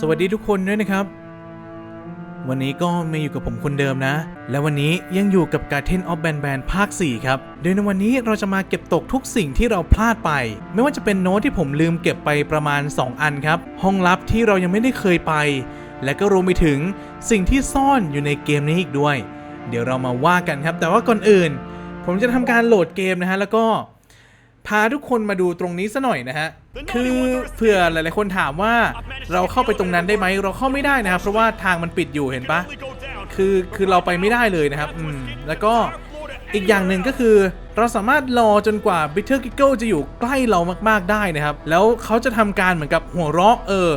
สวัสดีทุกคนด้วยนะครับ วันนี้ก็มาอยู่กับผมคนเดิมนะ และวันนี้ยังอยู่กับ Garden of Band Band ภาค 4 ครับ โดยในวันนี้เราจะมาเก็บตกทุกสิ่งที่เราพลาดไป ไม่ว่าจะเป็นโน้ตที่ผมลืมเก็บไปประมาณ 2 อันครับ ห้องลับที่เรายังไม่ได้เคยไป และก็รวมไปถึงสิ่งที่ซ่อนอยู่ในเกมนี้อีกด้วย เดี๋ยวเรามาว่ากันครับ แต่ว่าก่อนอื่น ผมจะทำการโหลดเกมนะฮะแล้วก็พาทุกคนมาดูตรงนี้ซะหน่อยนะฮะ คือเผื่อหลายๆคนถามว่าเราเข้าไปตรงนั้นได้ไหมเราเข้าไม่ได้นะครับ เพราะว่าทางมันปิดอยู่เห็นปะคือคือเราไปไม่ได้เลยนะครับอืมแล้วก็อีกอย่างหนึ่งก็คือเราสามารถรอจนกว่า Bitter Giggle จะอยู่ใกล้เรามากๆได้นะครับ แล้วเขาจะทำการเหมือนกับหัวเราะเออ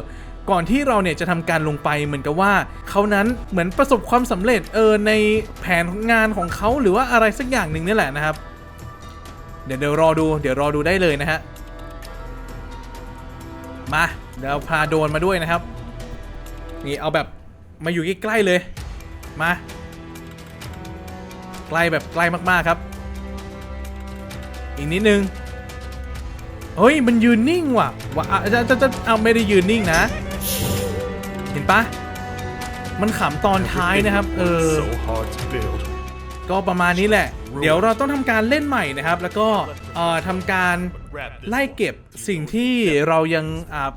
ก่อนที่เราเนี่ยจะทำการลงไปเหมือนกับว่าเขานั้นเหมือนประสบความสำเร็จเออในแผนงานของเขาหรือว่าอะไรสักอย่างหนึ่งนี่แหละนะครับ เดี๋ยวเดี๋ยวรอดูเดี๋ยวรอดูได้เลยนะฮะ มาเดี๋ยวพาโดรนมาด้วยนะครับ นี่เอาแบบมาอยู่ใกล้ๆเลย มา ใกล้แบบใกล้มากๆครับ อีกนิดนึง เฮ้ยมันยืนนิ่งว่ะว่าอะจะจะจะเอาไม่ได้ยืนนิ่งนะ เห็นปะมันขำตอนท้ายนะครับ เออ So hard to build. ก็ประมาณนี้แหละ เดี๋ยวเราต้องทำการเล่นใหม่นะครับ แล้วก็ทำการไล่เก็บสิ่งที่เรายัง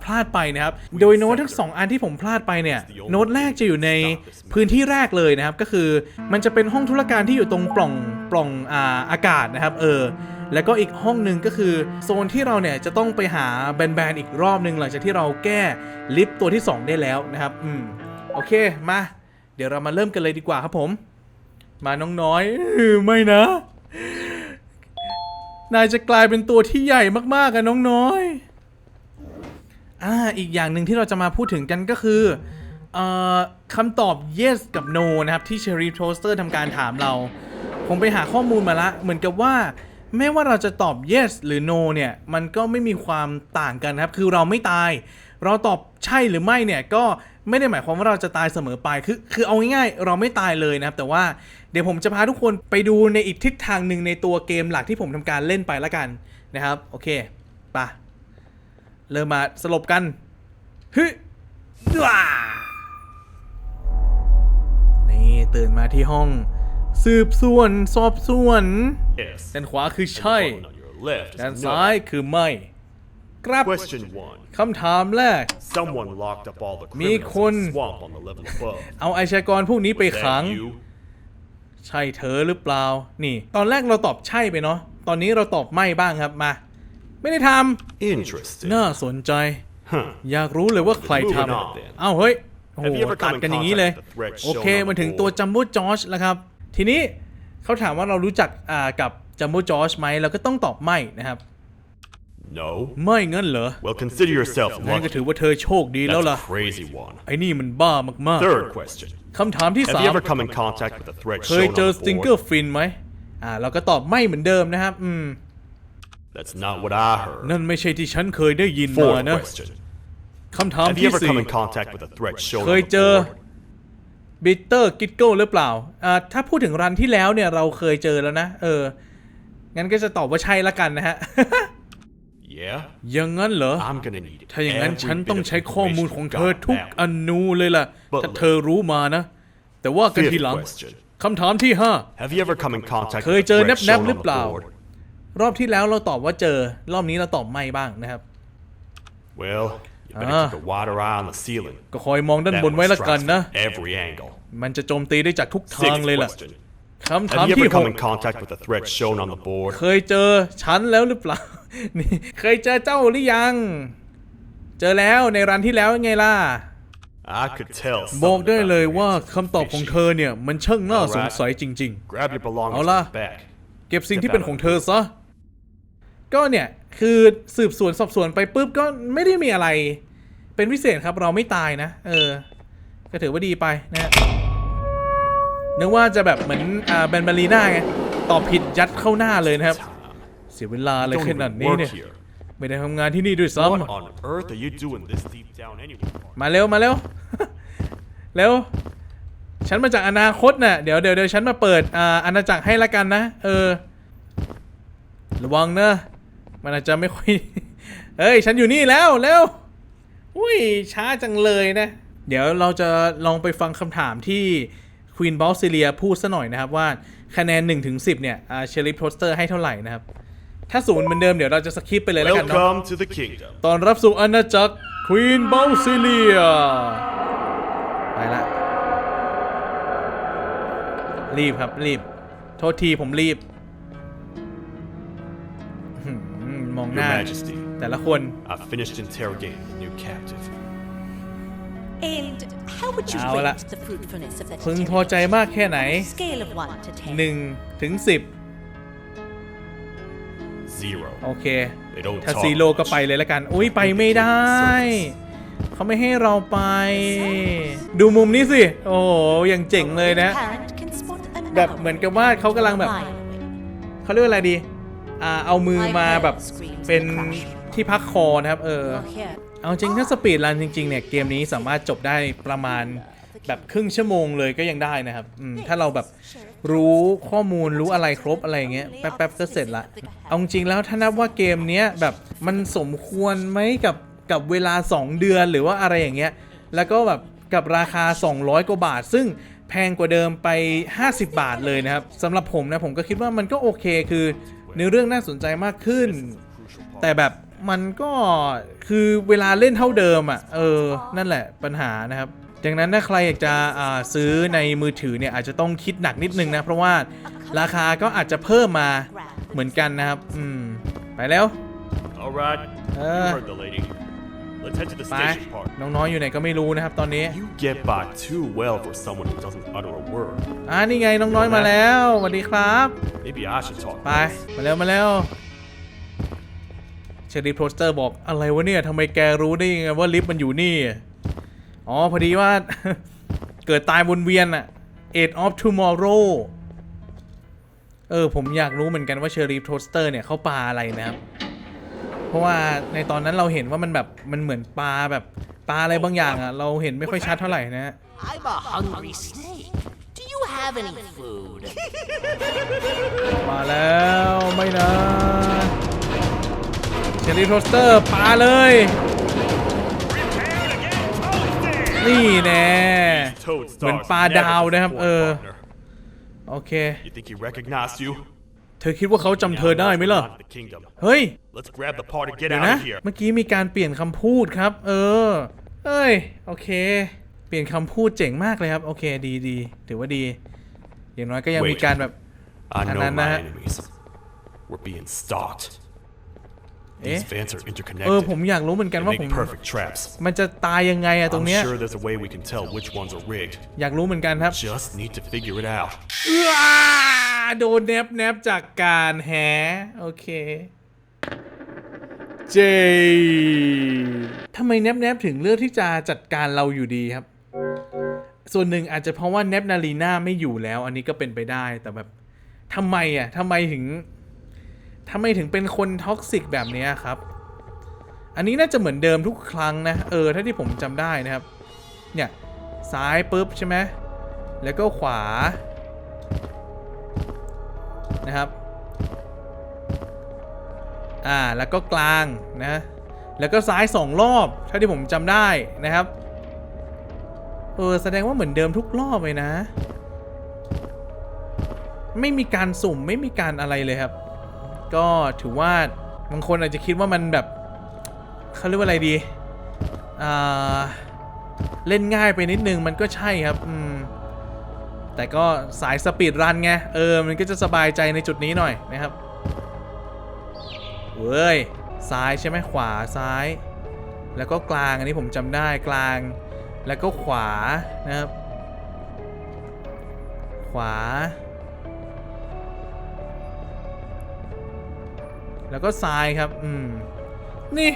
พลาดไปนะครับ โดยโน้ตทั้งสองอันที่ผมพลาดไปเนี่ย โน้ตแรกจะอยู่ในพื้นที่แรกเลยนะครับ ก็คือมันจะเป็นห้องธุรการที่อยู่ตรงปล่องปล่องอาอากาศนะครับ เออแล้วก็อีกห้องหนึ่งก็คือโซนที่เราเนี่ยจะต้องไปหาแบนๆอีกรอบหนึ่งหลังจากที่เราแก้ลิฟต์ตัวที่สองได้แล้วนะครับ อืม โอเค มา เดี๋ยวเรามาเริ่มกันเลยดีกว่าครับผม มาน้องน้อยไม่นะ นายจะกลายเป็นตัวที่ใหญ่มากๆอะน้องน้อยอ่าอีกอย่างหนึ่งที่เราจะมาพูดถึงกันก็คือเอ่อคำตอบ yes กับ no นะครับที่ Cherry Toaster ทำการถามเรา ผมไปหาข้อมูลมาละ เหมือนกับว่าไม่ว่าเราจะตอบ yes หรือ no เนี่ย มันก็ไม่มีความต่างกันครับ คือเราไม่ตาย เราตอบใช่หรือไม่เนี่ย ก็ไม่ได้หมายความว่าเราจะตายเสมอไป คือ คือเอาง่ายๆ เราไม่ตายเลยนะครับ แต่ว่า เดี๋ยวผมจะพาทุกคนไปดูในอีกทิศทางหนึ่งในตัวเกมหลักที่ผมทำการเล่นไปละกันนะครับ โอเคไปะเริ่มมาสลบกันฮึว้านี่ตื่นมาที่ห้อง สืบสวนสอบสวน Yes. ด้านขวาคือ And the ใช่ button on your left is ด้าน no. ซ้ายคือไม่ครับ Question one. คำถามแรก Someone locked up all the มี criminals คน in the swamp on the level above. เอาไอาชญากรพวกนี้ไป Was ขัง that you? ใช่เธอหรือเปล่า นี่ ตอนแรกเราตอบใช่ไปเนาะ ตอนนี้เราตอบไม่บ้างครับมา ไม่ได้ท Interesting. ำน่าสนใจ Huh. อยากรู้เลยว่าใครท Moving on then. ำเอ้าเฮ้ยโอ้โห Have you ever ตัด come in กันอย่างนี้เลย contact with the threat โอเค shown on the มาถึงตัว board? จัมโบ้จอร์จแล้วครับ ทีนี้เขาถามว่าเรารู้จักอ่ากับจัมโบ้จอร์จไหมเราก็ต้องตอบไม่นะครับ No. ไม่งั้นเหรอ Well, consider yourself งั้นก็ lucky. ถือว่าเธอโชคดีแล้ว That's ล่ะ a crazy one. ไอ้นี่มันบ้ามาก Third question. ๆ คำถามที่ Have สา you ม ever come in contact with the threat เคย shown เจอ on ส the ติงเกอ board? ร์ฟินไหม อ่า เราก็ตอบไม่เหมือนเดิมนะครับ อืม That's not what I heard. นั่นไม่ใช่ที่ฉันเคยได้ยินมา Fourth นะ question. คำถาม Have you ที่ ever สี่ come in contact with the threat shown เค on ย the เจอ board? บิตเตอร์กิ g เกิลหรือเปล่า อ่า ถ้าพูดถึงรันที่แล้วเนี่ยเราเคยเจอแล้วนะ เออ งั้นก็จะตอบว่าใช่ละกันนะฮะ Yeah? อย่างนั้นเหรอ I'm gonna need ถ้าอย่างนั้น every ฉัน bit ต้อง of ใช้ข้อมูล information ของ you've เธอ got ทุก now. อนูเลยล่ะ But ถ้าเธอรู้มานะ แต่ว่ากัน Fifth ทีหลัง question. คำถามที่ห้า Have you ever come in contact เคย with เจ the อ threat แนบ shown ๆหรือ on เปล่า the board? รอบที่แล้วเราตอบว่าเจอ รอบนี้เราตอบไม่บ้างนะครับ Well, you better Ah. keep a wider eye on the ceiling. ก็คอยมองด้าน That บนไว้ one ละกัน strikes นะ from every angle. มันจะโจมตีได้จากทุกทาง Sixth เลยล่ะ question. คำถาม Have you ที่ ever ห come ก in contact with the threat shown on the board? เคยเจอฉันแล้วหรือเปล่า นี่เคยเจอเจ้าหรือยัง เจอแล้วในรันที่แล้วไงล่ะ I could tell. บอก something ได้ about เลย your ว่า answers คำตอบของเธ fishy. อเนี่ย มันช่างน่า Alright. สงสัยจริง Grab your belongings Hola. from the back. ๆ เก็บสิ่งที่เป็นของเธอซะ ก็เนี่ย คือสืบสวนสอบสวนไปปุ๊บก็ไม่ได้มีอะไร เป็นพิเศษครับเราไม่ตายนะ เออ ก็ถือว่าดีไปนะฮะนึกว่าจะแบบเหมือนอ่าแบนบารีน่าไง ตอบผิดยัดเข้าหน้าเลยนะครับเสียเวลาอะไร Don't ขนาด even นี้ work เนี่ย here. ไม่ได้ทำงานที่นี่ด้วยซ้ What on earth are you doing this deep down anyway? ำมาเร็วมาเร็วเร็วฉันมาจากอนาคตน่ะเดี๋ยวเดี๋ยวเดี๋ยวฉันมาเปิดอ่าอาณาจักรให้ละกันนะเออ ระวังนะมันอาจจะไม่ค่อยเฮ้ยฉันอยู่นี่แล้วเร็วอุ้ยช้าจังเลยนะ เดี๋ยวเราจะลองไปฟังคำถามที่ควีนบอลซิเลียพูดซะหน่อยนะครับว่าคะแนน1ถึง10 เนี่ยเชลิฟโทสเตอร์ให้เท่าไหร่นะครับ ถ้าศูนย์เหมือนเดิมเดี๋ยวเราจะสคิปไปเลยแล้วกันเนาะ Welcome to the kingdom. ตอนรับสู่อาณาจักรควีนบอลซิเลียไปละ รีบครับรีบ โทษทีผมรีบอื้อหือมองห Your น้า Majesty, แต่ละคน I've finished interrogating the new captive. And how would you เอาละ rate the fruitfulness of that พึงพอใจมากแค่ไหน scale of 1 to 10? 1ถึง Zero. 10 โอเค They don't ถ้า talk ซีโร่ก็ much. ไปเลยละกัน อุ้ยไปไม่ได้ เขาไม่ให้เราไป ดูมุมนี้สิ โอ้โหอย่างเจ๋งเลยนะ Parent can spot another แบบเหมือนกับว่าเขากำลังแบบ mile away. เขาเรียกว่าอะไรดี อ่า เอามือมาแบบเป็นที่พักคอนะครับ เออ You're here. เอาจริงถ้าสปีดรันจริง ๆ เนี่ย เกมนี้สามารถจบได้ประมาณแบบครึ่งชั่วโมงเลยก็ยังได้นะครับอืมถ้าเราแบบ รู้ข้อมูลรู้อะไรครบอะไรเงี้ยแป๊บๆก็เสร็จละ เอาจริงแล้วถ้านับว่าเกมเนี้ยแบบมันสมควรไหมกับกับเวลา 2 เดือนหรือว่าอะไรอย่างเงี้ย แล้วก็แบบกับราคา 200 กว่าบาท ซึ่งแพงกว่าเดิมไป 50 บาทเลยนะครับสำหรับผมนะผมก็คิดว่ามันก็โอเคคือเนื้อเรื่องน่าสนใจมากขึ้น แต่แบบมันก็คือเวลาเล่นเท่าเดิมอะเออนั่นแหละปัญหานะครับ ดังนั้นถ้าใครอยากจะอ่าซื้อในมือถือเนี่ยอาจจะต้องคิดหนักนิดนึงนะ เพราะว่าราคาก็อาจจะเพิ่มมาเหมือนกันนะครับ อืม ไปแล้ว All right. Uh. you heard the lady. Let's head to the ไป station park. น้องๆอยู่ไหนก็ไม่รู้นะครับตอนนี้ You get by too well for someone who doesn't utter a word. อ่านี่ไงน้องน้อยมาแล้วสวัสดีครับ Maybe I should talk. ไปมาเร็วมาเร็วเชอรี่โปสเตอร์บอกอะไรวะเนี่ยทำไมแกรู้ได้ยังไงว่าลิฟต์มันอยู่นี่ อ๋อ พอดีว่า เกิดตายวนเวียนอะ Eight of Tomorrow เออ ผมอยากรู้เหมือนกันว่าเชอรี่โทสเตอร์เนี่ยเขาปลาอะไรนะครับ เพราะว่าในตอนนั้นเราเห็นว่ามันแบบมันเหมือนปลาแบบปลาอะไรบางอย่างอะเราเห็นไม่ค่อยชัดเท่าไหร่นะฮะ I'm a hungry snake. Do you have any food? มาแล้วไม่นะเชอรี่โทสเตอร์ปาเลย นี่แน่ Toad เหมือน stars ปลา never ดาวนะครับ disappoint, เออ partner. โอเค You think he recognized you? เธอคิดว่าเขาจำเธอได้ไหมล่ะ Now now's the kingdom. เฮ้ย Let's grab the part and get เดี๋ยว out นะ of here. เมื่อกี้มีการเปลี่ยนคำพูดครับ เออ เอ้ย โอเค เปลี่ยนคำพูดเจ๋งมากเลยครับ โอเค ดีดี ถือว่าดี อย่างน้อยก็ยังมี Wait. การแบบ I know Anana. my enemies. We're being stalked. These Eh? vents are เออ interconnected. ผมอยากรู้เหมือนกัน They ว่าผม make perfect traps. มันจะตายยังไงอะตรง I'm เนี้ย sure there's a way we can tell which ones are rigged. อยากรู้เหมือนกันครับ Just need to figure it out. อ้าโดนแนบแนบจากการแฮโอเค เจทำไมแนบแนบถึงเลือกที่จะจัดการเราอยู่ดีครับ ส่วนหนึ่งอาจจะเพราะว่าแนบนาลีน่าไม่อยู่แล้ว อันนี้ก็เป็นไปได้แต่แบบทำไมอะทำไมถึง ทำไมถึงเป็นคนท็อกซิกแบบนี้ครับ อันนี้น่าจะเหมือนเดิมทุกครั้งนะ เออ ถ้าที่ผมจำได้นะครับ เนี่ย ซ้ายปุ๊บใช่ไหม แล้วก็ขวา นะครับ อ่า แล้วก็กลางนะ แล้วก็ซ้ายสองรอบเท่าที่ผมจำได้นะครับ เออ แสดงว่าเหมือนเดิมทุกรอบเลยนะ ไม่มีการสุ่มไม่มีการอะไรเลยครับ ก็ถือว่าบางคนอาจจะคิดว่ามันแบบเขาเรียกว่าอะไรดีเล่นง่ายไปนิดนึงมันก็ใช่ครับอืมแต่ก็สายสปีดรันไงเออมันก็จะสบายใจในจุดนี้หน่อยนะครับเว้ยซ้ายใช่ไหมขวาซ้าย แล้วก็กลางอันนี้ผมจำได้กลางแล้วก็ขวานะครับ ขวา แล้วก็ซ้ายครับ อืม นี่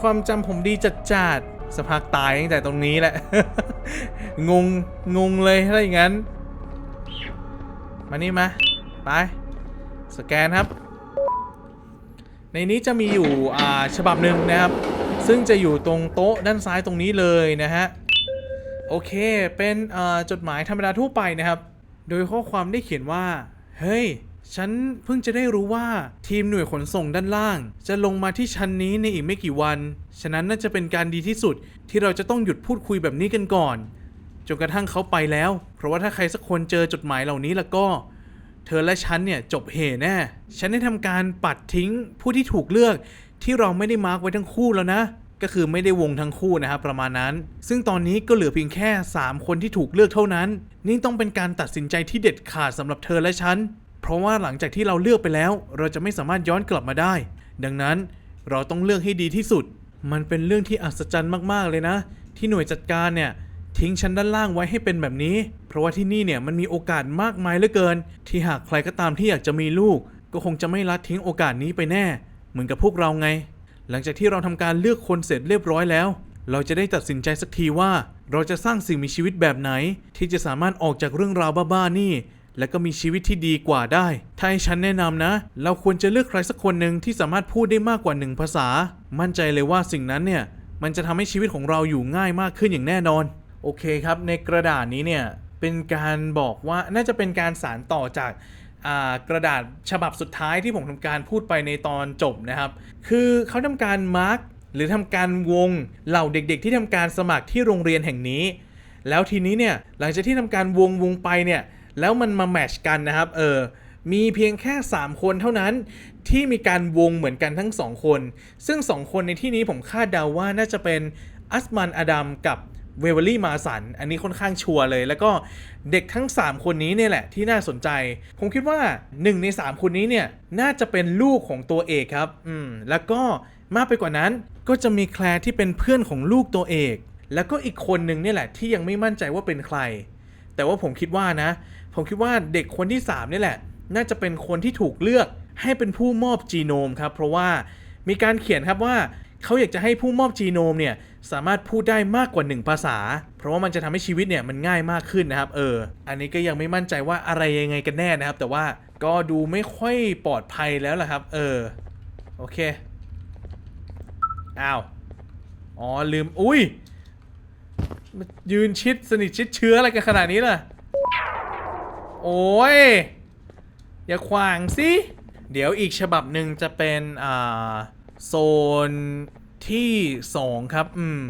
ความจำผมดีจัดจัดๆสภาพตายตั้งแต่ตรงนี้แหละ งง งงเลยถ้าอย่างนั้น มานี่มาไป สแกนครับ ในนี้จะมีอยู่อ่าฉบับหนึ่งนะครับ ซึ่งจะอยู่ตรงโต๊ะด้านซ้ายตรงนี้เลยนะฮะ โอเค เป็นอ่าจดหมายธรรมดาทั่วไปนะครับ โดยข้อความได้เขียนว่า เฮ้ย ฉันเพิ่งจะได้รู้ว่าทีมหน่วยขนส่งด้านล่าง จะลงมาที่ชั้นนี้ในอีกไม่กี่วัน ฉะนั้นน่าจะเป็นการดีที่สุดที่เราจะต้องหยุดพูดคุยแบบนี้กันก่อน จนกระทั่งเขาไปแล้ว เพราะว่าถ้าใครสักคนเจอจดหมายเหล่านี้แล้วก็ เธอและฉันเนี่ยจบเหแน่ ฉันได้ทำการปัดทิ้งผู้ที่ถูกเลือกที่เราไม่ได้มาร์กไว้ทั้งคู่แล้วนะ ก็คือไม่ได้วงทั้งคู่นะครับประมาณนั้น ซึ่งตอนนี้ก็เหลือเพียงแค่ 3 คนที่ถูกเลือกเท่านั้น นี่ต้องเป็นการตัดสินใจที่เด็ดขาดสำหรับเธอและฉัน เพราะว่าหลังจากที่เราเลือกไปแล้ว เราจะไม่สามารถย้อนกลับมาได้ ดังนั้นเราต้องเลือกให้ดีที่สุด มันเป็นเรื่องที่อัศจรรย์มากๆเลยนะ ที่หน่วยจัดการเนี่ยทิ้งชั้นด้านล่างไว้ให้เป็นแบบนี้ เพราะว่าที่นี่เนี่ยมันมีโอกาสมากมายเหลือเกิน ที่หากใครก็ตามที่อยากจะมีลูก ก็คงจะไม่ละทิ้งโอกาสนี้ไปแน่ เหมือนกับพวกเราไง หลังจากที่เราทำการเลือกคนเสร็จเรียบร้อยแล้ว เราจะได้ตัดสินใจสักทีว่า เราจะสร้างสิ่งมีชีวิตแบบไหน ที่จะสามารถออกจากเรื่องราวบ้าๆนี่ และก็มีชีวิตที่ดีกว่าได้ ถ้าให้ฉันแนะนำนะ เราควรจะเลือกใครสักคนหนึ่งที่สามารถพูดได้มากกว่าหนึ่งภาษา มั่นใจเลยว่าสิ่งนั้นเนี่ย มันจะทำให้ชีวิตของเราอยู่ง่ายมากขึ้นอย่างแน่นอน โอเคครับ ในกระดาษนี้เนี่ย เป็นการบอกว่าน่าจะเป็นการสารต่อจากกระดาษฉบับสุดท้ายที่ผมทำการพูดไปในตอนจบนะครับ คือเขาทำการมาร์กหรือทำการวงเหล่าเด็กๆ ที่ทำการสมัครที่โรงเรียนแห่งนี้ แล้วทีนี้เนี่ยหลังจากที่ทำการวงวงไปเนี่ย แล้วมันมาแมชกันนะครับ เออ มีเพียงแค่ 3 คนเท่านั้นที่มีการวงเหมือนกันทั้ง 2 คน ซึ่ง 2 คนในที่นี้ผมคาดเดาว่าน่าจะเป็นอัสมันอดัมกับเวเวอรี่มาสัน อันนี้ค่อนข้างชัวร์เลย แล้วก็เด็กทั้ง 3 คนนี้เนี่ยแหละที่น่าสนใจ ผมคิดว่า 1 ใน 3 คนนี้เนี่ย น่าจะเป็นลูกของตัวเอกครับ อืม แล้วก็มากไปกว่านั้นก็จะมีแคลร์ที่เป็นเพื่อนของลูกตัวเอก แล้วก็อีกคนหนึ่งเนี่ยแหละที่ยังไม่มั่นใจว่าเป็นใคร แต่ว่าผมคิดว่านะ ผมคิดว่าเด็กคนที่ 3 นี่แหละ น่าจะเป็นคนที่ถูกเลือกให้เป็นผู้มอบจีโนมครับ เพราะว่ามีการเขียนครับว่าเขาอยากจะให้ผู้มอบจีโนมเนี่ยสามารถพูดได้มากกว่า 1 ภาษา เพราะว่ามันจะทำให้ชีวิตเนี่ยมันง่ายมากขึ้นนะครับ เออ อันนี้ก็ยังไม่มั่นใจว่าอะไรยังไงกันแน่นะครับ แต่ว่าก็ดูไม่ค่อยปลอดภัยแล้วล่ะครับ เออ โอเค อ้าว อ๋อลืม อุ้ยมายืนชิดสนิทชิดเชื้ออะไรกันขนาดนี้ล่ะ โอ้ย อย่าขวางสิ เดี๋ยวอีกฉบับหนึ่งจะเป็นอ่าโซนที่ 2 ครับ อืม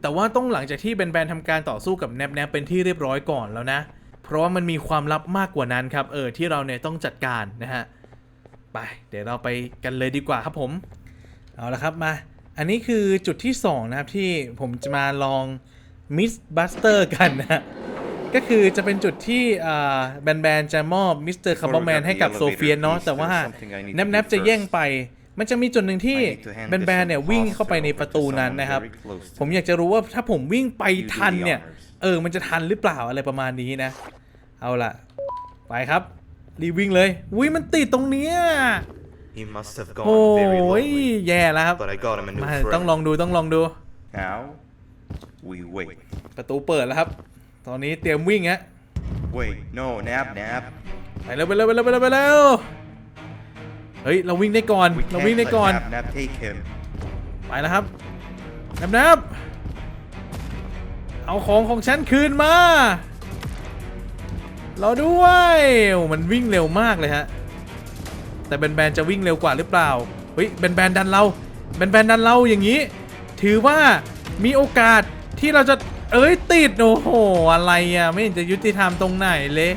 แต่ว่าต้องหลังจากที่แบนๆทำการต่อสู้กับแนบแนบเป็นที่เรียบร้อยก่อนแล้วนะ เพราะว่ามันมีความลับมากกว่านั้นครับ เออ ที่เราเนี่ยต้องจัดการนะฮะ ไป เดี๋ยวเราไปกันเลยดีกว่าครับผม เอาละครับมา อันนี้คือจุดที่ 2 นะครับที่ผมจะมาลองมิสบัสเตอร์กันนะ ก็คือจะเป็นจุดที่อ่าแบนๆจะมอบมิสเตอร์คาร์บอแมนให้กับโซเฟียเนาะแต่ว่าแนบๆจะแย่งไปมันจะมีจุดหนึ่งที่แบนๆเนี่ยวิ่งเข้าไปในประตูนั้นนะครับ ผมอยากจะรู้ว่าถ้าผมวิ่งไปทันเนี่ย เออ มันจะทันหรือเปล่าอะไรประมาณนี้นะ เอาล่ะ ไปครับ รีบวิ่งเลยอุ้ยมันติดตรงเนี้ย He must have โอ้ gone very ย lonely. แย่แล้วครับ But I got him a new มา friend. ต้องลองดูต้องลองดู Now we wait. ประตูเปิดแล้วครับ ตอนนี้เตรียมวิ่งฮะ Wait, no, nap, nap. ไปเร็วไปเร็วไปเร็วไปเร็วไปเร็วเฮ้ยเราวิ่งได้ก่อน We เรา can't วิ่งได้ let ก่อน nap, nap take him. ไปแล้วครับนับนับเอาของของฉันคืนมารอด้วยโอ้มันวิ่งเร็วมากเลยฮะ แต่แบนแบนจะวิ่งเร็วกว่าหรือเปล่า เฮ้ยแบนแบนดันเราแบนแบนดันเราอย่างนี้ ถือว่ามีโอกาสที่เราจะ เอ้ยติดโอ้โหอะไรอะไม่เห็นจะยุติธรรมตรงไหนเลย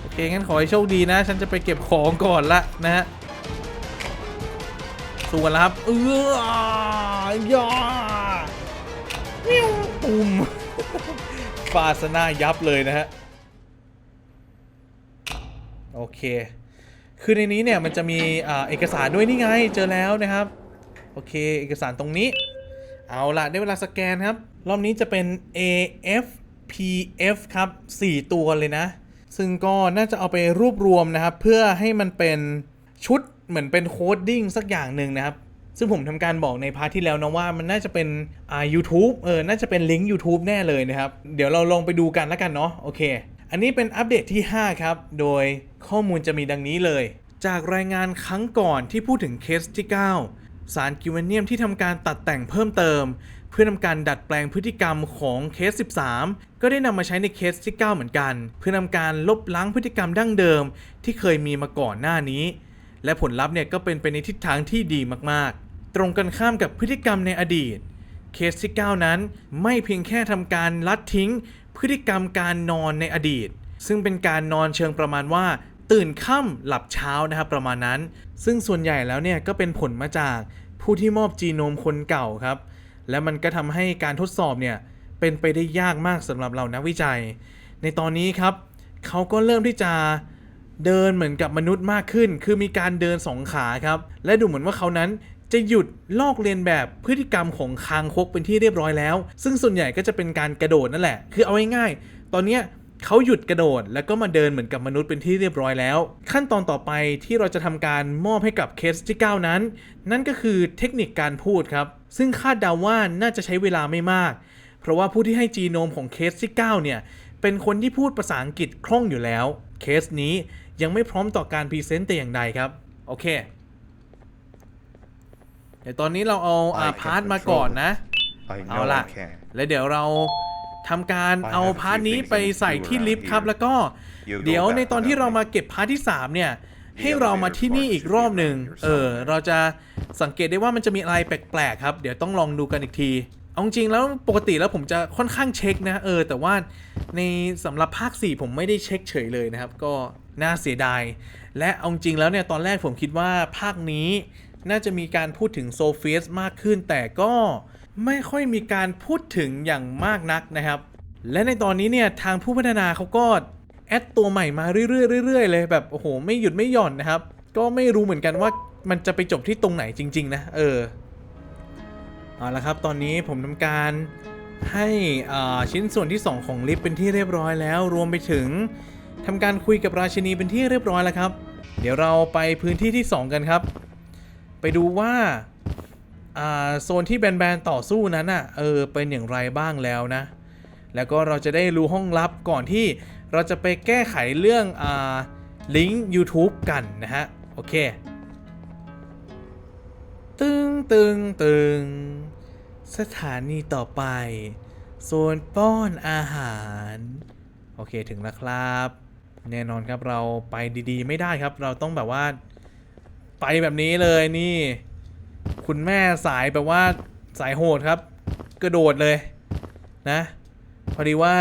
โอเคงั้นขอให้โชคดีนะ ฉันจะไปเก็บของก่อนละนะฮะสู้กันแล้วครับเออย่ามิ้วปุ่มฟาสนายับเลยนะฮะโอเค คือในนี้เนี่ยมันจะมีอเอกสารด้วยนี่ไงเจอแล้วนะครับ โอเค เอกสารตรงนี้ เอาละได้เวลาสแกนครับ รอบนี้จะเป็น AFPF ครับ 4 ตัวเลยนะ ซึ่งก็น่าจะเอาไปรวบรวมนะครับ เพื่อให้มันเป็นชุดเหมือนเป็นโคดดิ้งสักอย่างหนึ่งนะครับ ซึ่งผมทำการบอกในพาร์ทที่แล้วนะว่ามันน่าจะเป็นอ่า YouTube เออ น่าจะเป็นลิงก์ YouTube แน่เลยนะครับ เดี๋ยวเราลองไปดูกันแล้วกันเนาะ โอเค อันนี้เป็นอัปเดตที่ 5 ครับ โดยข้อมูลจะมีดังนี้เลย จากรายงานครั้งก่อนที่พูดถึงเคสที่ 9 สารกิวเนียมที่ทำการตัดแต่งเพิ่มเติม เพื่อทำการดัดแปลงพฤติกรรมของเคส 13 ก็ได้นำมาใช้ในเคสที่ 9 เหมือนกัน เพื่อนำการลบล้างพฤติกรรมดั้งเดิม ที่เคยมีมาก่อนหน้านี้ และผลลัพธ์เนี่ยก็เป็นไปในทิศทางที่ดีมากๆ ตรงกันข้ามกับพฤติกรรมในอดีต เคสที่ 9 นั้น ไม่เพียงแค่ทำการลัดทิ้ง พฤติกรรมการนอนในอดีต ซึ่งเป็นการนอนเชิงประมาณว่าตื่นค่ำหลับเช้านะครับประมาณนั้น ซึ่งส่วนใหญ่แล้วเนี่ยก็เป็นผลมาจากผู้ที่มอบจีโนมคนเก่าครับ และมันก็ทำให้การทดสอบเนี่ยเป็นไปได้ยากมากสำหรับเรานักวิจัย ในตอนนี้ครับเขาก็เริ่มที่จะเดินเหมือนกับมนุษย์มากขึ้น คือมีการเดินสองขาครับ และดูเหมือนว่าเขานั้นจะหยุดลอกเลียนแบบพฤติกรรมของคางคกเป็นที่เรียบร้อยแล้ว ซึ่งส่วนใหญ่ก็จะเป็นการกระโดดนั่นแหละ คือเอาง่ายๆ ตอนเนี้ยเขาหยุดกระโดดแล้วก็มาเดินเหมือนกับมนุษย์เป็นที่เรียบร้อยแล้ว ขั้นตอนต่อไปที่เราจะทำการมอบให้กับเคสที่ 9 นั้น นั่นก็คือเทคนิคการพูดครับ ซึ่งคาดเดาว่าน่าจะใช้เวลาไม่มาก เพราะว่าผู้ที่ให้จีโนมของเคสที่ 9 เนี่ย เป็นคนที่พูดภาษาอังกฤษคล่องอยู่แล้ว เคสนี้ยังไม่พร้อมต่อการพรีเซนต์แต่อย่างใดครับ โอเคเดี๋ยวตอนนี้เราเอาอา I can พาร์ทมาก่อนนะ I เอา know ล่ะ I can. แล้วเดี๋ยวเราทำการ I เอา have a พาร์ท few นี้ things ไป I need to ใส่ do ที่ around ลิฟต์ครับ here. แล้วก็ You go เดี๋ยว back ในตอนที่ without เรา me. มาเก็บพาร์ทที่ 3 เนี่ย ให้เรามาที่นี่อีก elevator รอบหนึ่ง flush should be เออ around here เราจะ สังเกตได้ว่ามันจะมีอะไรแปลกๆครับ เดี๋ยวต้องลองดูกันอีกที เอาจริงแล้วปกติแล้วผมจะค่อนข้างเช็คนะเออ แต่ว่าในสำหรับภาค 4 ผมไม่ได้เช็คเฉยเลยนะครับ ก็น่าเสียดาย และเอาจริงแล้วเนี่ยตอนแรกผมคิดว่าภาคนี้น่าจะมีการพูดถึงโซเฟียสมากขึ้น แต่ก็ไม่ค่อยมีการพูดถึงอย่างมากนักนะครับ และในตอนนี้เนี่ยทางผู้พัฒนาเขาก็แอดตัวใหม่มาเรื่อยๆเรื่อยๆเลยแบบโอ้โหไม่หยุดไม่หย่อนนะครับ ก็ไม่รู้เหมือนกันว่า มันจะไปจบที่ตรงไหนจริง ๆ นะ เออ เอาละครับ ตอนนี้ผมทำการให้ชิ้นส่วนที่ 2 ของลิฟต์เป็นที่เรียบร้อยแล้ว รวมไปถึงทำการคุยกับราชินีเป็นที่เรียบร้อยแล้วครับ เดี๋ยวเราไปพื้นที่ที่ 2 กันครับ ไปดูว่าโซนที่แบนๆต่อสู้นั้นอะเออเป็นอย่างไรบ้างแล้วนะ แล้วก็เราจะได้รู้ห้องลับก่อนที่เราจะไปแก้ไขเรื่องอลิงก์ YouTube กันนะฮะ โอเค ตึงตึงตึง สถานีต่อไปโซนป้อนอาหาร โอเคถึงแล้วครับ แน่นอนครับเราไปดีๆ ไม่ได้ครับ เราต้องแบบว่า ไปแบบนี้เลยนี่ คุณแม่สายแบบว่าสายโหดครับ กระโดดเลยนะ พอดีว่า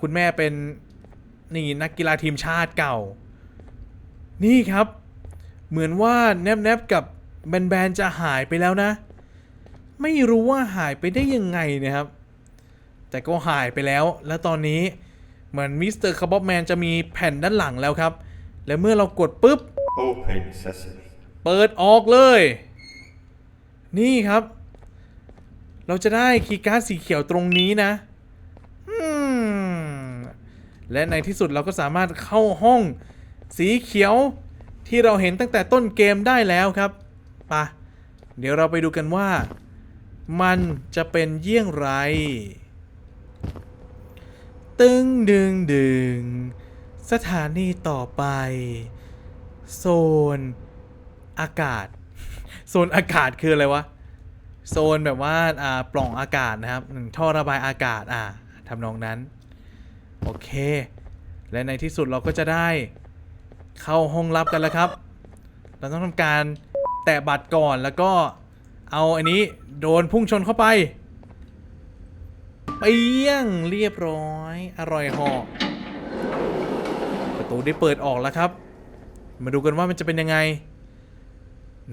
คุณแม่เป็นนี่นักกีฬาทีมชาติเก่า นี่ครับ เหมือนว่าแนบแนบๆกับ แบนแบนๆจะหายไปแล้วนะ ไม่รู้ว่าหายไปได้ยังไงนะครับ แต่ก็หายไปแล้ว แล้วตอนนี้เหมือนมิสเตอร์คาร์บอแมนจะมีแผ่นด้านหลังแล้วครับ และเมื่อเรากดปุ๊บ Open sesame. เปิดออกเลย นี่ครับ เราจะได้คีย์การ์ดสีเขียวตรงนี้นะอืมและในที่สุดเราก็สามารถเข้าห้องสีเขียวที่เราเห็นตั้งแต่ต้นเกมได้แล้วครับไปะเดี๋ยวเราไปดูกันว่า มันจะเป็นเยี่ยงไร ตึงดึงดึง สถานีต่อไป โซน อากาศ โซนอากาศคืออะไรวะ โซนแบบว่าอ่าปล่องอากาศนะครับหนึ่งท่อระบายอากาศอ่าทำนองนั้น โอเค และในที่สุดเราก็จะได้เข้าห้องลับกันแล้วครับ เราต้องทำการ ตะบัตรก่อนแล้วก็เอาอันนี้โดนพุ่งชนเข้าไปเปี้ยงเรียบร้อย อร่อยหอกประตูได้เปิดออกแล้วครับ มาดูกันว่ามันจะเป็นยังไง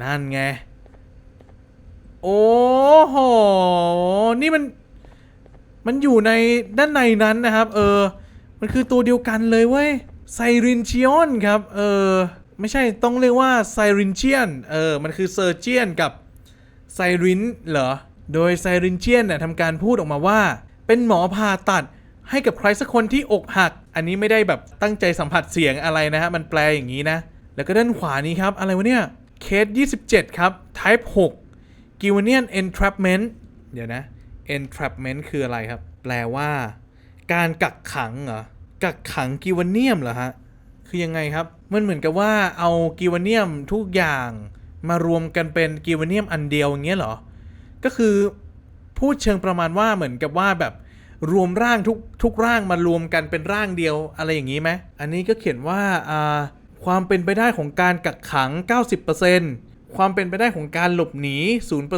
นั่นไง โอ้โห นี่มัน มันอยู่ในด้านในนั้นนะครับ เออ มันคือตัวเดียวกันเลยเว้ยไซรินเชียนครับ เออ ไม่ใช่ต้องเรียกว่าไซรินเชียนเออมันคือเซอร์เจียนกับไซรินเหรอ โดยไซรินเชียนเนี่ยทำการพูดออกมาว่า เป็นหมอผ่าตัดให้กับใครสักคนที่อกหัก อันนี้ไม่ได้แบบตั้งใจสัมผัสเสียงอะไรนะฮะ มันแปลอย่างนี้นะ แล้วก็ด้านขวานี้ครับ อะไรวะเนี่ย เคส 27 ครับ type 6 g i v a n i a n entrapment เดี๋ยวนะ entrapment คืออะไรครับ แปลว่า การกักขังเหรอ กักขังกิวเนียมเหรอฮะ คือยังไงครับ มันเหมือนกับว่าเอากิวาเนียมทุกอย่างมารวมกันเป็นกิวเนียมอันเดียวอย่างเงี้ยเหรอ ก็คือพูดเชิงประมาณว่าเหมือนกับว่าแบบรวมร่างทุกทุกร่างมารวมกันเป็นร่างเดียวอะไรอย่างนี้ไหม อันนี้ก็เขียนว่าความเป็นไปได้ของการกักขัง 90%ความเป็นไปได้ของการหลบหนี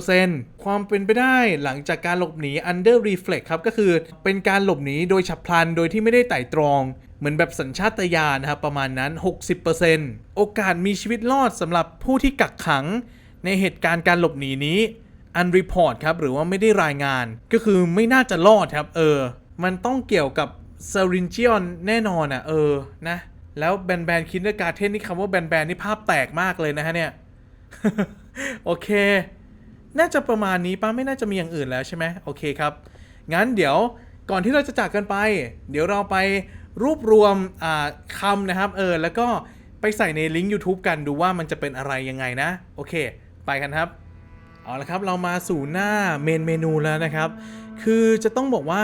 0%ความเป็นไปได้หลังจากการหลบหนี under reflex ครับ ก็คือเป็นการหลบหนีโดยฉับพลัน โดยที่ไม่ได้ไต่ตรอง เหมือนแบบสัญชาตญาณนะครับประมาณนั้น 60%โอกาสมีชีวิตรอดสำหรับผู้ที่กักขัง ในเหตุการณ์การหลบหนีนี้ unreport ครับหรือว่าไม่ได้รายงานก็คือไม่น่าจะรอดครับเออ มันต้องเกี่ยวกับ s e r i n g i o n แน่นอนอะเออนะ แล้วแบนแบนคินเดอร์การ์เทนนี่คำว่าแบนแบนนี่ภาพแตกมากเลยนะฮะเนี่ย โอเค น่าจะประมาณนี้ป้าไม่น่าจะมีอย่างอื่นแล้วใช่ไหมโอเคครับ งั้นเดี๋ยวก่อนที่เราจะจากกันไป เดี๋ยวเราไป รวบรวมคำนะครับเออแล้วก็ไปใส่ในลิงก์ YouTube กันดูว่ามันจะเป็นอะไรยังไงนะ โอเค ไปกันครับ เอาละครับเรามาสู่หน้าเมนเมนูแล้วนะครับ คือจะต้องบอกว่า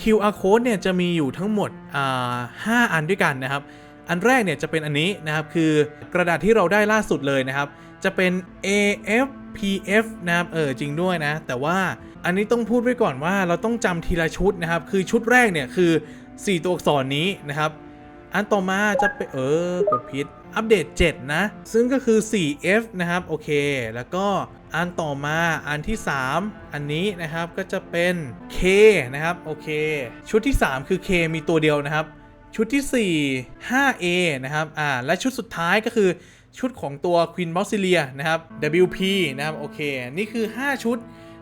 QR code เนี่ยจะมีอยู่ทั้งหมดอ่า5อันด้วยกันนะครับ อันแรกเนี่ยจะเป็นอันนี้นะครับคือกระดาษที่เราได้ล่าสุดเลยนะครับ จะเป็น AFPF นะครับเออจริงด้วยนะ แต่ว่าอันนี้ต้องพูดไว้ก่อนว่าเราต้องจำทีละชุดนะครับ คือชุดแรกเนี่ยคือ 4 ตัวอักษรนี้นะครับ อันต่อมาจะเป็นเออกดผิดอัปเดต 7 นะ ซึ่งก็คือ 4F นะครับ โอเค แล้วก็อันต่อมาอันที่ 3 อันนี้นะครับก็จะเป็น K นะครับ โอเค ชุดที่ 3 คือ K มีตัวเดียวนะครับ ชุดที่ 4 5A นะครับอ่าและชุดสุดท้ายก็คือชุดของตัว Queen b o s i l i a นะครับ WP นะครับ โอเค นี่คือ 5 ชุด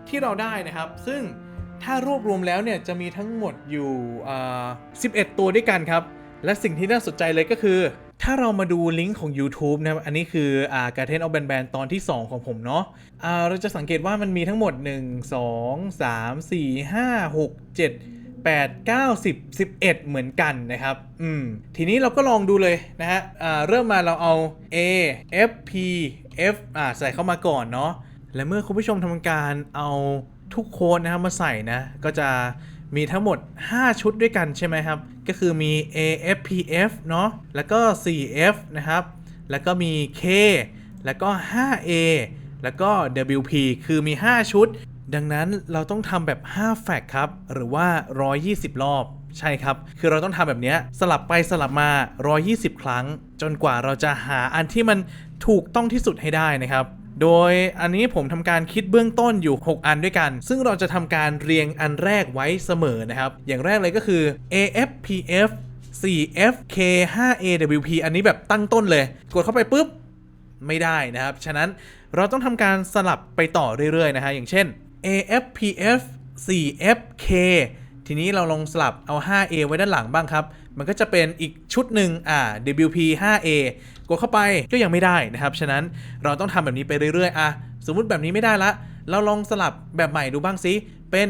ที่เราได้นะครับ ซึ่ง ถ้ารวบรวมแล้วเนี่ยจะมีทั้งหมดอยู่11 ตัวด้วยกันครับ และสิ่งที่น่าสนใจเลยก็คือ ถ้าเรามาดูลิงก์ของ YouTube นะครับ อันนี้คืออ่าการเทนออฟแบนแบนตอนที่ 2 ของผมเนาะอ่าเราจะสังเกตว่ามันมีทั้งหมด 1 2 3 4 5 6 7 8 9 10 11 เหมือนกันนะครับ อืม ทีนี้เราก็ลองดูเลยนะฮะเริ่มมาเราเอา A F P F อ่าใส่เข้ามาก่อนเนาะ และเมื่อคุณผู้ชมทำการเอา ทุกโค้ดนะครับมาใส่นะ ก็จะมีทั้งหมด 5 ชุดด้วยกันใช่ไหมครับ ก็คือมี A F P F เนาะแล้วก็ 4 F นะครับ แล้วก็มี K แล้วก็ 5A แล้วก็ WP คือมี 5 ชุด ดังนั้นเราต้องทำแบบ 5 แฟกครับ หรือว่า 120 รอบ ใช่ครับ คือเราต้องทำแบบเนี้ยสลับไปสลับมา 120 ครั้ง จนกว่าเราจะหาอันที่มันถูกต้องที่สุดให้ได้นะครับ โดยอันนี้ผมทำการคิดเบื้องต้นอยู่ 6 อันด้วยกัน ซึ่งเราจะทำการเรียงอันแรกไว้เสมอนะครับ อย่างแรกเลยก็คือ AFPF 4FK 5AWP อันนี้แบบตั้งต้นเลย กดเข้าไปปุ๊บ ไม่ได้นะครับ ฉะนั้นเราต้องทำการสลับไปต่อเรื่อย ๆ นะฮะ อย่างเช่น AFPF 4FK ทีนี้เราลองสลับเอา 5A ไว้ด้านหลังบ้างครับ มันก็จะเป็นอีกชุดหนึ่งอ่า WP 5A ดเข้าไปก็ยังไม่ได้นะครับฉะนั้นเราต้องทำแบบนี้ไปเรื่อยๆอะสมมุติแบบนี้ไม่ได้ละ เราลองสลับแบบใหม่ดูบ้างสิเป็น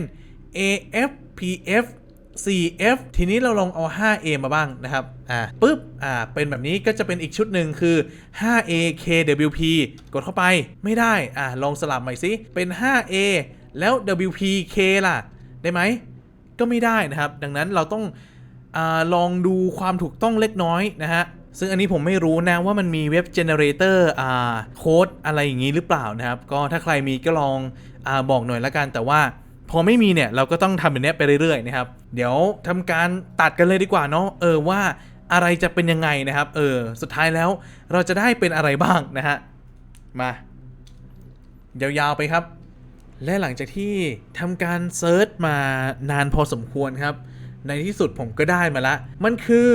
AFPF 4F ทีนี้เราลองเอา 5A มาบ้างนะครับ อ่าปุ๊บ อ่า เป็นแบบนี้ก็จะเป็นอีกชุดหนึ่งคือ 5A KWP กดเข้าไปไม่ได้ อ่าลองสลับใหม่สิ เป็น 5A แล้ว WP K ล่ะ ได้ไหม ก็ไม่ได้นะครับ ดังนั้นเราต้องอาลองดูความถูกต้องเล็กน้อยนะฮะ ซึ่งอันนี้ผมไม่รู้นะว่ามันมีเว็บเจเนเรเตอร์อ่าโค้ดอะไรอย่างนี้หรือเปล่านะครับ ก็ถ้าใครมีก็ลองอาบอกหน่อยละกันแต่ว่าพอไม่มีเนี่ยเราก็ต้องทำแบบนี้ไปเรื่อยๆนะครับ เดี๋ยวทำการตัดกันเลยดีกว่าเนาะเออว่าอะไรจะเป็นยังไงนะครับ เออสุดท้ายแล้วเราจะได้เป็นอะไรบ้างนะฮะมายาวๆไปครับ และหลังจากที่ทำการเซิร์ชมานานพอสมควรครับ ในที่สุดผมก็ได้มาละ มันคือ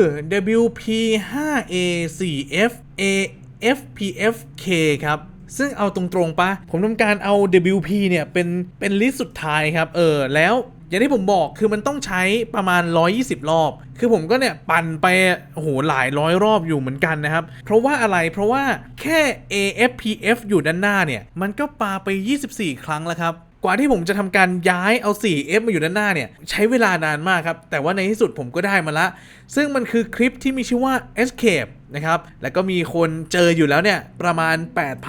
WP5A4F AFPFK ครับซึ่งเอาตรงๆปะผมทำการเอา WP เนี่ย เป็นเป็นลิสต์สุดท้ายครับ เออ แล้วอย่างที่ผมบอกคือมันต้องใช้ประมาณ 120 รอบ คือผมก็เนี่ย ปั่นไปโอ้โหหลายร้อยรอบอยู่เหมือนกันนะครับ เพราะว่าอะไรเพราะว่าแค่ AFPF อยู่ด้านหน้าเนี่ย มันก็ปาไป 24 ครั้งแล้วครับ กว่าที่ผมจะทำการย้ายเอา 4F มาอยู่ด้านหน้าเนี่ย ใช้เวลานานมากครับ แต่ว่าในที่สุดผมก็ได้มาละ ซึ่งมันคือคลิปที่มีชื่อว่า Escape นะครับ แล้วก็มีคนเจออยู่แล้วเนี่ย ประมาณ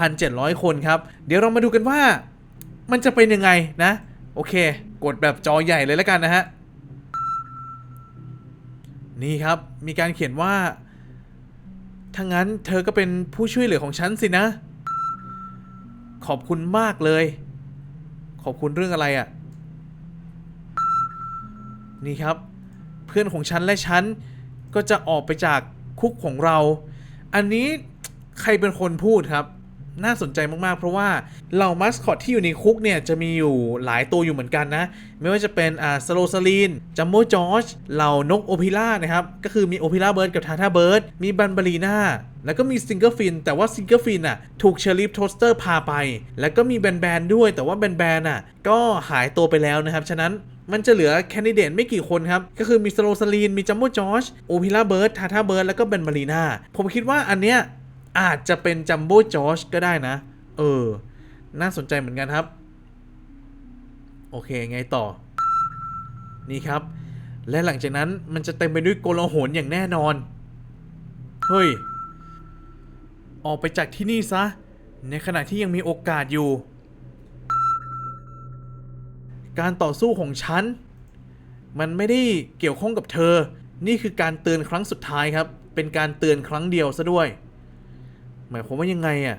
8,700 คนครับ เดี๋ยวเรามาดูกันว่ามันจะเป็นยังไงนะ โอเค กดแบบจอใหญ่เลยแล้วกันนะฮะ นี่ครับ มีการเขียนว่าถ้างั้นเธอก็เป็นผู้ช่วยเหลือของฉันสินะ ขอบคุณมากเลย อบคุณเรื่องอะไรอะ่ะ นี่ครับ เพื่อนของฉันและฉัน ก็จะออกไปจากคุกของเรา อันนี้ใครเป็นคนพูดครับ น่าสนใจมากๆ เพราะว่าเหล่ามัสคอตที่อยู่ในคุกเนี่ยจะมีอยู่หลายตัวอยู่เหมือนกันนะ ไม่ว่าจะเป็นอ่าสโลซาลีนจัมโบจอร์จเหล่านกโอพิล่านะครับ ก็คือมีโอพิล่าเบิร์ดกับทาทาเบิร์ดมีบันบารีนาแล้วก็มีซิงเกิลฟิน แต่ว่าซิงเกิลฟินอะถูกเชอริฟโทสเตอร์พาไป แล้วก็มีแบนแบนด้วย แต่ว่าแบนแบนอะก็หายตัวไปแล้วนะครับ ฉะนั้นมันจะเหลือแคนดิเดตไม่กี่คนครับ ก็คือมีสโลซาลีนมีจัมโบจอร์จโอพิล่าเบิร์ดทาทาเบิร์ดแล้วก็เบนมารีนาผมคิดว่าอันเนี้ย อาจจะเป็นจัมโบ้จอร์จก็ได้นะ เออ น่าสนใจเหมือนกันครับ โอเค ไงต่อ นี่ครับ และหลังจากนั้นมันจะเต็มไปด้วยโกลาหลอย่างแน่นอน เฮ้ย ออกไปจากที่นี่ซะ ในขณะที่ยังมีโอกาสอยู่ การต่อสู้ของฉัน มันไม่ได้เกี่ยวข้องกับเธอ นี่คือการเตือนครั้งสุดท้ายครับ เป็นการเตือนครั้งเดียวซะด้วย หมายความว่ายังไงอะ่ะ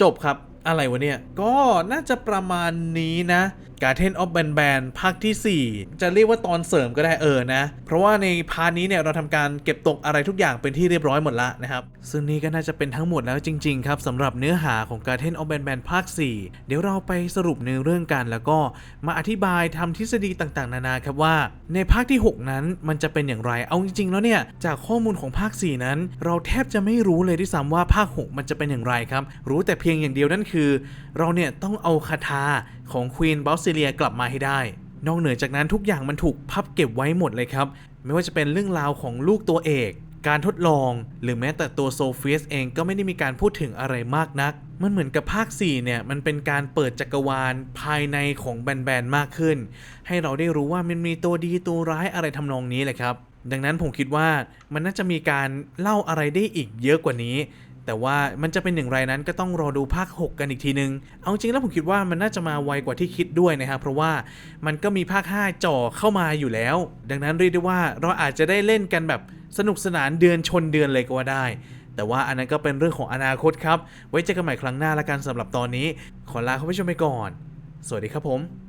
จบครับอะไรวะเนี่ย ก็น่าจะประมาณนี้นะ Garden of Ban Ban ภาคที่ 4 จะเรียกว่าตอนเสริมก็ได้เออนะ เพราะว่าในพาร์ทนี้เนี่ยเราทำการเก็บตกอะไรทุกอย่างเป็นที่เรียบร้อยหมดละนะครับ ซึ่งนี่ก็น่าจะเป็นทั้งหมดแล้วจริง ๆ ครับสำหรับเนื้อหาของ Garden of Ban Ban ภาค 4 เดี๋ยวเราไปสรุปเนื้อเรื่องกันแล้วก็มาอธิบายทำทฤษฎีต่างๆ นานาครับว่า ในภาคที่ 6 นั้นมันจะเป็นอย่างไรเอาจริงๆแล้วเนี่ยจากข้อมูลของภาค 4 นั้น เราแทบจะไม่รู้เลยที่ซ้ำว่าภาค 6 มันจะเป็นอย่างไรครับ รู้แต่เพียงอย่างเดียวนั่นคือ เราเนี่ยต้องเอาคาถาของควีนบอสเซเลียกลับมาให้ได้ นอกเหนือจากนั้นทุกอย่างมันถูกพับเก็บไว้หมดเลยครับ ไม่ว่าจะเป็นเรื่องราวของลูกตัวเอก การทดลอง หรือแม้แต่ตัวโซเฟียสเองก็ไม่ได้มีการพูดถึงอะไรมากนัก มันเหมือนกับภาค 4 เนี่ย มันเป็นการเปิดจักรวาลภายในของแบนๆมากขึ้น ให้เราได้รู้ว่ามันมีตัวดีตัวร้ายอะไรทำนองนี้แหละครับดังนั้นผมคิดว่ามันน่าจะมีการเล่าอะไรได้อีกเยอะกว่านี้ แต่ว่ามันจะเป็นอย่างไรนั้นก็ต้องรอดูภาค 6 กันอีกทีนึง เอาจริงแล้วผมคิดว่ามันน่าจะมาไวกว่าที่คิดด้วยนะครับ เพราะว่ามันก็มีภาค 5 จ่อเข้ามาอยู่แล้ว ดังนั้นเรียกได้ว่าเราอาจจะได้เล่นกันแบบสนุกสนานเดือนชนเดือนเลยก็ว่าได้ แต่ว่าอันนั้นก็เป็นเรื่องของอนาคตครับ ไว้เจอกันใหม่ครั้งหน้าละกันสำหรับตอนนี้ ขอลาคุณผู้ชมไปก่อน สวัสดีครับผม